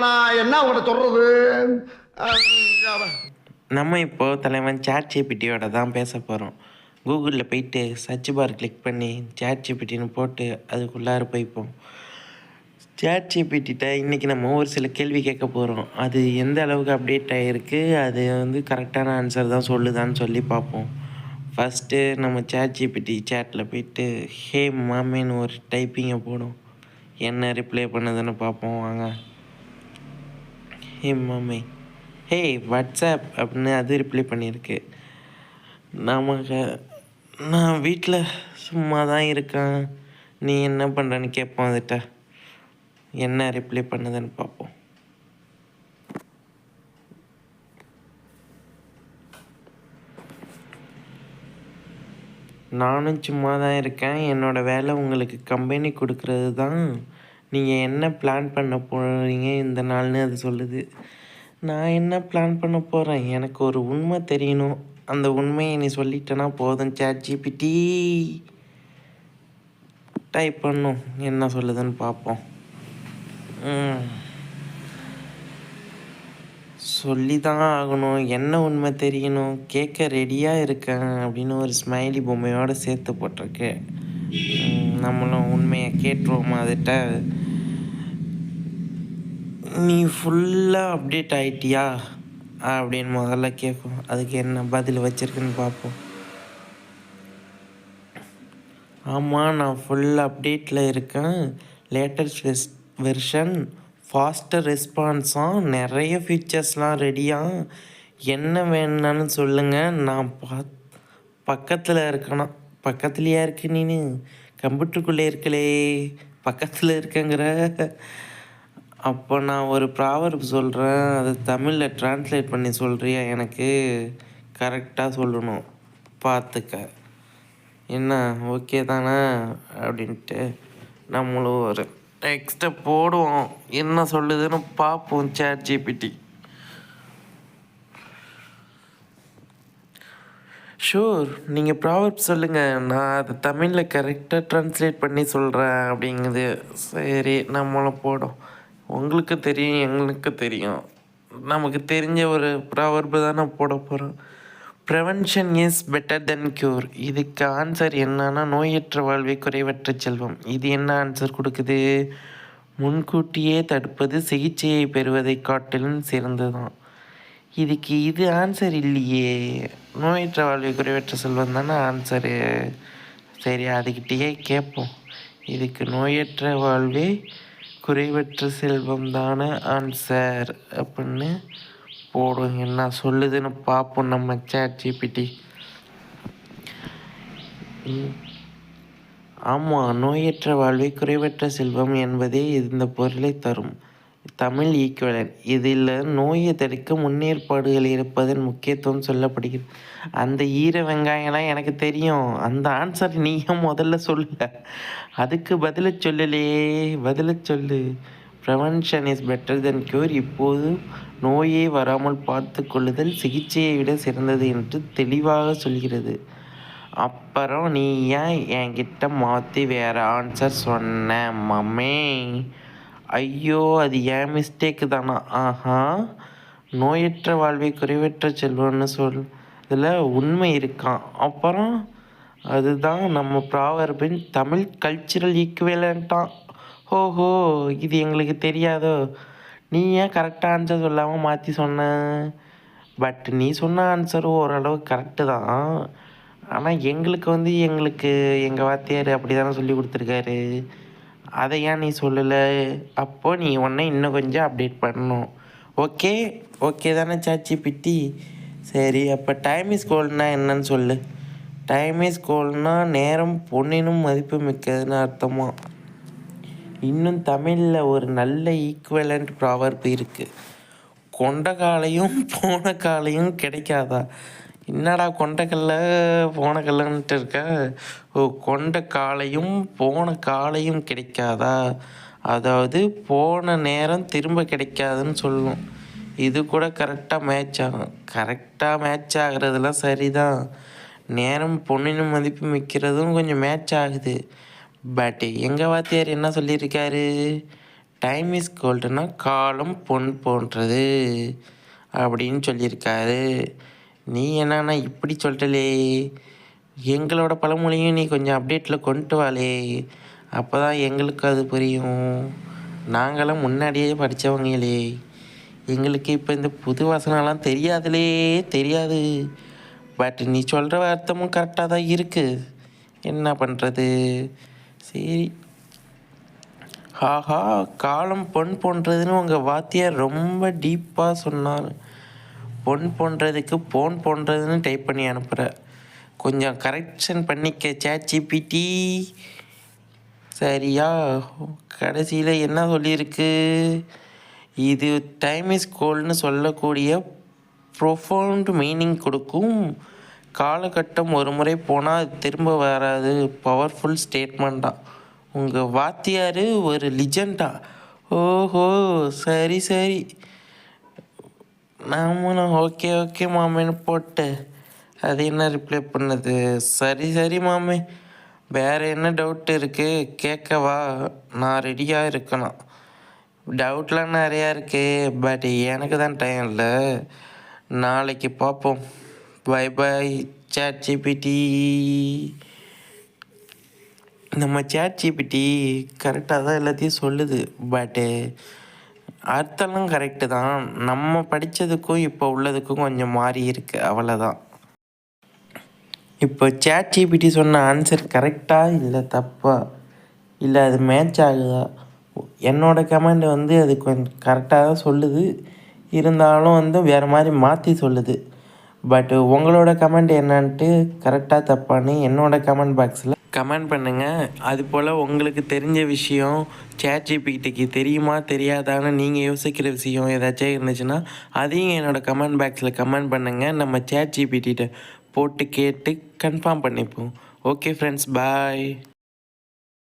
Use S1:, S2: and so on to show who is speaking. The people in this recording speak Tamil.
S1: நான் என்ன உங்கள்கிட்ட
S2: நம்ம இப்போ தலைவன் சாட் ஜிபிடியோட தான் பேச போகிறோம் கூகுளில் போயிட்டு சர்ச் பார் கிளிக் பண்ணி சாட் ஜிபிடின்னு போட்டு அதுக்குள்ளார போய்ப்போம். சாட் ஜிபிடிட்ட இன்றைக்கி நம்ம ஒரு சில கேள்வி கேட்க போகிறோம் அது எந்த அளவுக்கு அப்டேட் ஆகிருக்கு அது வந்து கரெக்டான ஆன்சர் தான் சொல்லுதான்னு சொல்லி பார்ப்போம். ஃபஸ்ட்டு நம்ம சாட் ஜிபிடி சேட்டில் போயிட்டு ஹே மாமேன்னு ஒரு டைப்பிங்கை போடும். என்ன ரிப்ளை பண்ணுதுன்னு பார்ப்போம். வாங்க. ஹே மம்மி ஹே வாட்ஸ்அப் அப்படின்னு அது ரிப்ளை பண்ணியிருக்கு. நமக்கு நான் வீட்டில் சும்மா தான் இருக்கேன். நீ என்ன பண்ணுறன்னு கேட்போம் அதுட்ட. என்ன ரிப்ளை பண்ணுதுன்னு பார்ப்போம் நானும் சும்மா தான் இருக்கேன். என்னோடய வேலை உங்களுக்கு கம்பெனி கொடுக்கறது தான் நீங்கள் என்ன பிளான் பண்ண போகிறீங்க இந்த நாள்னு அது சொல்லுது. நான் என்ன பிளான் பண்ண போகிறேன் எனக்கு ஒரு உண்மை தெரியணும். அந்த உண்மையை நீ சொல்லிட்டேன்னா போதும் சேட் ஜிபிடி டைப் பண்ணும். என்ன சொல்லுதுன்னு பார்ப்போம். சொல்லி தான் ஆகணும். என்ன உண்மை தெரியணும்? கேட்க ரெடியாக இருக்கேன் அப்படின்னு ஒரு ஸ்மைலி பொம்மையோடு சேர்த்து போட்டிருக்கு. நம்மளும் உண்மையை கேட்டுருவோம் அதுகிட்ட நீ ஃபுல்லாக அப்டேட் ஆயிட்டியா? அப்படின்னு முதல்ல கேட்போம். அதுக்கு என்ன பதில் வச்சுருக்குன்னு பார்ப்போம். ஆமாம் நான் ஃபுல் அப்டேட்டில் இருக்கேன். லேட்டஸ்ட் வெஸ் வெர்ஷன் ஃபாஸ்டர் ரெஸ்பான்ஸாக நிறைய ஃபீச்சர்ஸ்லாம் ரெடியாக என்ன வேணும்னு சொல்லுங்கள் நான் பா பக்கத்தில் இருக்கணும். பக்கத்துலையா இருக்கு நீனு? கம்ப்யூட்டருக்குள்ளே இருக்கலே. பக்கத்தில் இருக்கங்கிற. அப்போ நான் ஒரு ப்ராவர்ப் சொல்கிறேன் அது தமிழில் ட்ரான்ஸ்லேட் பண்ணி சொல்கிறியா எனக்கு? கரெக்டாக சொல்லணும். பார்த்துக்க என்ன? ஓகே தானே? அப்படின்ட்டு நம்மளும் ஒரு நெக்ஸ்ட்டு போடுவோம். என்ன சொல்லுதுன்னு பார்ப்போம் சேட் ஜிபிடி ஷூர் நீங்கள் ப்ராவர்ப் சொல்லுங்கள் நான் அதை தமிழில் கரெக்டாக ட்ரான்ஸ்லேட் பண்ணி சொல்கிறேன் அப்படிங்குது. சரி நம்மளும் போடும். உங்களுக்கு தெரியும் எங்களுக்கு தெரியும். நமக்கு தெரிஞ்ச ஒரு ப்ராவர்பு தானே போட போகிறோம் prevention is better than cure இதுக்கு ஆன்சர் என்னன்னா நோயற்ற வாழ்வை குறைவற்ற செல்வம். இது என்ன ஆன்சர் கொடுக்குது? முன்கூட்டியே தடுப்பது சிகிச்சையை பெறுவதை காட்டிலும் சிறந்ததுதான். இதுக்கு இது ஆன்சர் இல்லையே. நோயற்ற வாழ்வை குறைவற்ற செல்வம் தானே ஆன்சரு சரி அதுக்கிட்டேயே கேட்போம் இதுக்கு நோயற்ற வாழ்வே குறைவற்ற செல்வம் தானே ஆன்சர் அப்படின்னு போடுவோம் என்ன சொல்லுதுன்னு பார்ப்போம் நம்ம சேட் ஜிபிடி ஆமாம் நோயற்ற வாழ்வே குறைவற்ற செல்வம் என்பதே இந்த பொருளை தரும். தமிழ் ஈக்குவலன். இதில் நோயை தடுக்க முன்னேற்பாடுகள் இருப்பதன் முக்கியத்துவம் சொல்லப்படுகிறது. அந்த ஈர வெங்காயம்லாம் எனக்கு தெரியும். அந்த ஆன்சர் நீயும் முதல்ல சொல்ல அதுக்கு பதில சொல்லலையே பதில சொல்லு. Prevention is better than cure இப்போது நோயே வராமல் பார்த்து கொள்ளுதல் சிகிச்சையை விட சிறந்தது என்று தெளிவாக சொல்கிறது. அப்புறம் நீ ஏன் என்கிட்ட மாற்றி வேற ஆன்சர் சொன்ன மம்மே? ஐயோ அது ஏன் மிஸ்டேக்கு தானா? ஆஹா. நோயற்ற வாழ்வை குறைவற்ற செல்வம்னு சொல் இதில் உண்மை இருக்கான் அப்புறம் அதுதான் நம்ம ப்ராவர்பின் தமிழ் கல்ச்சுரல் ஈக்குவேலண்ட்டான் ஓஹோ இது எங்களுக்கு தெரியாதோ? நீ ஏன் கரெக்டாக ஆன்சர் சொல்லாமல் மாற்றி சொன்ன? பட் நீ சொன்ன ஆன்சர் ஓரளவு கரெக்டு தான். ஆனால் எங்களுக்கு வந்து எங்களுக்கு எங்கள் வாத்தியார் அப்படி தானே சொல்லி கொடுத்துருக்காரு. அதை ஏன் நீ சொல்லலை? அப்போது நீ உன்னை இன்னும் கொஞ்சம் அப்டேட் பண்ணணும். ஓகே ஓகே தானே சாச்சி பிட்டி? சரி அப்போ டைம் இஸ் கோல்ட்னா என்னன்னு சொல்லு. டைம் இஸ் கோல்ட்னா நேரம் பொன்னினும் மதிப்பு மிக்கதுன்னு அர்த்தமா? இன்னும் தமிழில் ஒரு நல்ல ஈக்குவலண்ட் ப்ராவர்ப் இருக்குது கொண்ட காலையும் போன காலையும் கிடைக்காதா? என்னடா கொண்டக்கல்ல போன கல்லன்ட்டு இருக்க? ஓ கொண்ட காலையும் போன காலையும் கிடைக்காதா? அதாவது போன நேரம் திரும்ப கிடைக்காதுன்னு சொல்லும் இது கூட கரெக்டாக மேட்ச் ஆகும். கரெக்டாக மேட்ச் ஆகுறதுலாம் சரிதான். நேரம் பொண்ணின் மதிப்பு மிக்கிறதும் கொஞ்சம் மேட்ச் ஆகுது. பட் எங்கள் வாத்தியார் என்ன சொல்லியிருக்காரு? டைம் இஸ் கோல்டுனா காலம் பொன் போன்றது அப்படின்னு சொல்லியிருக்காரு. நீ என்னன்னா இப்படி சொல்லிட்டலே. எங்களோட பழமொழியும் நீ கொஞ்சம் அப்டேட்டில் கொண்டு வாளே அப்போ தான் எங்களுக்கு அது புரியும். நாங்களாம் முன்னாடியே படித்தவங்களே எங்களுக்கு இப்போ இந்த புது வசனம்லாம் தெரியாதுலே தெரியாது. பட் நீ சொல்கிற அர்த்தமும் கரெக்டாக தான் இருக்குது என்ன பண்ணுறது சரி. ஆஹா காலம் பொன் போன்றதுன்னு உங்கள் வாத்தியார் ரொம்ப டீப்பாக சொன்னார். பொன் போன்றதுக்கு போன் போன்றதுன்னு டைப் பண்ணி அனுப்புகிற கொஞ்சம் கரெக்ஷன் பண்ணிக்க சேட் சரியா? கடைசியில் என்ன சொல்லியிருக்கு? இது டைம் இஸ் கோல்டுன்னு சொல்லக்கூடிய ப்ரொஃபவுண்ட் மீனிங் கொடுக்கும். காலகட்டம் ஒரு முறை போனால் அது திரும்ப வராது. பவர்ஃபுல் ஸ்டேட்மெண்ட்டா உங்கள் வாத்தியார் ஒரு லிஜெண்டா ஓஹோ சரி சரி. நாமளும் ஓகே ஓகே மாமேன்னு போட்டு அது என்ன ரிப்ளை பண்ணது? சரி சரி மாமே. வேறு என்ன டவுட் இருக்குது கேட்கவா நான் ரெடியாக இருக்கணும். டவுட்லாம் நிறையா இருக்குது பட் எனக்கு தான் டைம் இல்லை. நாளைக்கு பார்ப்போம் பை பை சேட் ஜிபிடி நம்ம சேட் ஜிபிடி கரெக்டாக தான் எல்லாத்தையும் சொல்லுது பட்டு அர்த்தம்லாம் கரெக்டு தான். நம்ம படித்ததுக்கும் இப்போ உள்ளதுக்கும் கொஞ்சம் மாறி இருக்கு. அவ்வளோதான் இப்போ சேட் ஜிபிடி சொன்ன ஆன்சர் கரெக்டாக இல்லை தப்பா? இல்லை அது மேட்ச் ஆகுதா? என்னோடய கமெண்ட் வந்து அது கொஞ்சம் கரெக்டாக தான் சொல்லுது. இருந்தாலும் வந்து வேறு மாதிரி மாற்றி சொல்லுது. பட் உங்களோட கமெண்ட் என்னான்ட்டு கரெக்டாக தப்பான்னு என்னோடய கமெண்ட் பாக்ஸில் கமெண்ட் பண்ணுங்கள் அது போல் உங்களுக்கு தெரிஞ்ச விஷயம் சேட் தெரியுமா தெரியாதான்னு நீங்கள் யோசிக்கிற விஷயம் ஏதாச்சும் இருந்துச்சுன்னா அதையும் என்னோட கமெண்ட் பாக்ஸில் கமெண்ட் பண்ணுங்கள் நம்ம சேட்ஜிபிகிட்ட போட்டு கேட்டு கன்ஃபார்ம் பண்ணிப்போம். Okay friends bye